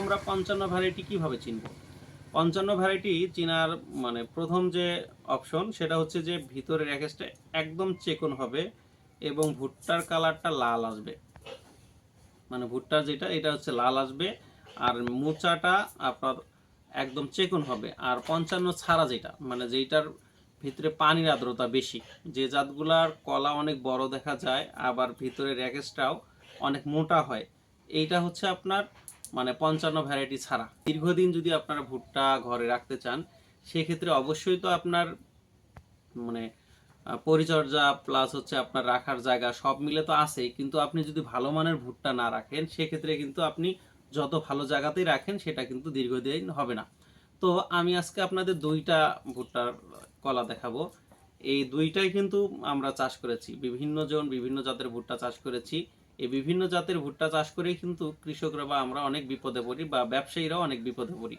আমরা পঞ্চান্ন ভ্যারাইটি কীভাবে চিনব? পঞ্চান্ন ভ্যারাইটি চিনার মানে প্রথম যে অপশন সেটা হচ্ছে যে ভিতরের একেসটা একদম চেকন হবে এবং ভুট্টার কালারটা লাল আসবে। মানে ভুট্টার যেটা, এটা হচ্ছে লাল আসবে আর মোচাটা আপনার একদম চেকন হবে। আর পঞ্চান্ন ছাড়া যেটা মানে যেটার ভিতরে পানির আর্দ্রতা বেশি, যে জাতগুলার কলা অনেক বড় দেখা যায়, আবার ভিতরের র্যাকেসটাও অনেক মোটা হয়, এইটা হচ্ছে আপনার মানে পঞ্চান্ন ভ্যারাইটি ছাড়া। দীর্ঘদিন যদি আপনারা ভুট্টা ঘরে রাখতে চান, সেক্ষেত্রে অবশ্যই তো আপনার মানে পরিচর্যা প্লাস হচ্ছে আপনার রাখার জায়গা সব মিলে তো আছেই, কিন্তু আপনি যদি ভালো মানের ভুট্টা না রাখেন, সেক্ষেত্রে কিন্তু আপনি যত ভালো জায়গাতেই রাখেন, সেটা কিন্তু দীর্ঘদিন হবে না। তো আমি আজকে আপনাদের দুইটা ভুট্টার কলা দেখাবো। এই দুইটাই কিন্তু আমরা চাষ করেছি। বিভিন্ন জন বিভিন্ন জাতের ভুট্টা চাষ করেছি। এই বিভিন্ন জাতের ভুট্টা চাষ করেই কিন্তু কৃষকরা বা আমরা অনেক বিপদে পড়ি বা ব্যবসায়ীরাও অনেক বিপদে পড়ি।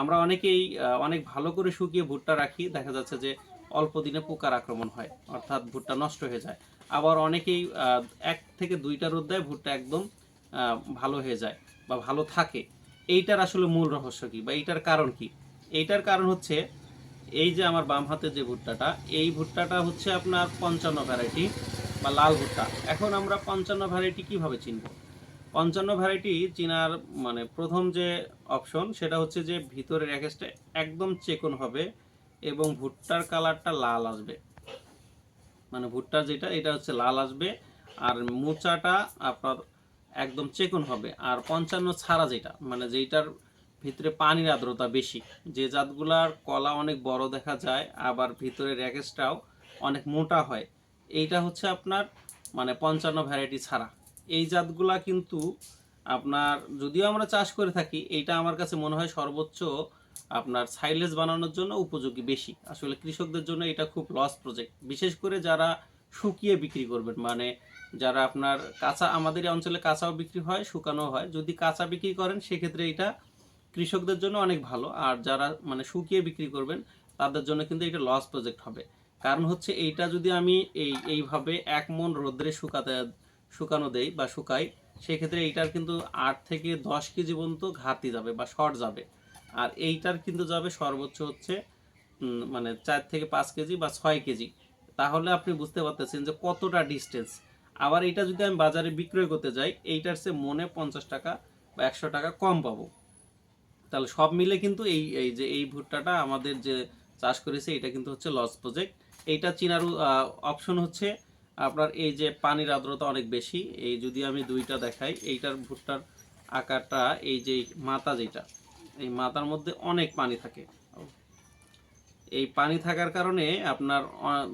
আমরা অনেকেই অনেক ভালো করে শুকিয়ে ভুট্টা রাখি, দেখা যাচ্ছে যে অল্প দিনে পোকার আক্রমণ হয়, অর্থাৎ ভুট্টা নষ্ট হয়ে যায়। আবার অনেকেই এক থেকে দুইটা রোদ দেয় ভুট্টা একদম ভালো হয়ে যায় বা ভালো থাকে। এইটার আসলে মূল রহস্য কি বা এইটার কারণ কি? এইটার কারণ হচ্ছে, এই যে আমার বাম হাতে যে ভুট্টাটা, এই ভুট্টাটা হচ্ছে আপনার পঞ্চান্ন ভ্যারাইটি। বা লাল ভুট্টা। এখন আমরা পঞ্চান্ন ভ্যারাইটি কীভাবে চিনব? পঞ্চান্ন ভ্যারাইটি চিনার মানে প্রথম যে অপশন সেটা হচ্ছে যে ভিতরের একেসটা একদম চেকন হবে এবং ভুট্টার কালারটা লাল আসবে। মানে ভুট্টার যেটা, এটা হচ্ছে লাল আসবে আর মোচাটা আপনার একদম চেকন হবে। আর পঞ্চান্ন ছাড়া যেটা মানে যেটার ভিতরে পানির আর্দ্রতা বেশি, যে জাতগুলার কলা অনেক বড় দেখা যায়, আবার ভিতরে র্যাকেসটাও অনেক মোটা হয়। এইটা হচ্ছে আপনার মানে পঞ্চান্ন ভ্যারাইটি ছাড়া। এই জাতগুলা কিন্তু আপনার, যদিও আমরা চাষ করে থাকি, এইটা আমার কাছে মনে হয় সর্বোচ্চ আপনার সাইলেজ বানানোর জন্য উপযোগী বেশি। আসলে কৃষকদের জন্য এটা খুব লস প্রজেক্ট বিশেষ করে যারা শুকিয়ে বিক্রি করবেন মানে যারা আপনার কাঁচা, আমাদের অঞ্চলে কাঁচাও বিক্রি হয় শুকানো হয়। যদি কাঁচা বিক্রি করেন, সেক্ষেত্রে এটা কৃষকদের জন্য অনেক ভালো। আর যারা মানে শুকিয়ে বিক্রি করবেন, তাদের জন্য কিন্তু এটা লস প্রজেক্ট হবে। কারণ হচ্ছে এইটা যদি আমি এই, এইভাবে এক মন রোদ্রে শুকাতে, শুকানো দেই বা শুকাই, সেক্ষেত্রে এইটার কিন্তু আট থেকে দশ কেজি পর্যন্ত ঘাটতি যাবে বা শর্ট যাবে। আর এইটার কিন্তু যাবে সর্বোচ্চ হচ্ছে মানে চার থেকে পাঁচ কেজি বা ছয় কেজি। তাহলে আপনি বুঝতে পারতেছেন যে কতটা ডিস্টেন্স আবার এটা যদি আমি বাজারে বিক্রয় করতে যাই, এইটার সে মনে পঞ্চাশ টাকা বা একশো টাকা কম পাবো। তাহলে সব মিলে কিন্তু এই এই যে এই ভুট্টাটা আমাদের যে চাষ করেছে, এটা কিন্তু হচ্ছে লস প্রজেক্ট। এইটা চিনার অপশন হচ্ছে আপনার এই যে পানির আর্দ্রতা অনেক বেশি। এই যদি আমি দুইটা দেখাই, এইটার ভুট্টার আকারটা, এই যে মাথা যেটা, এই মাথার মধ্যে অনেক পানি থাকে। এই পানি থাকার কারণে আপনার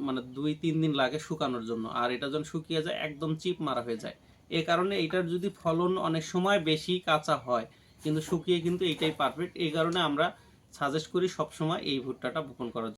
মানে দুই, তিন দিন লাগে শুকানোর জন্য। আর এটা যখন শুকিয়ে যায়, একদম চিপ মারা হয়ে যায়। এই কারণে এটার যদি ফলন অনেক সময় বেশি কাঁচা হয়, কিন্তু শুকিয়ে কিন্তু এইটাই পারফেক্ট এই কারণে আমরা সাজেস্ট করি সবসময় এই ভুট্টাটা বপন করার।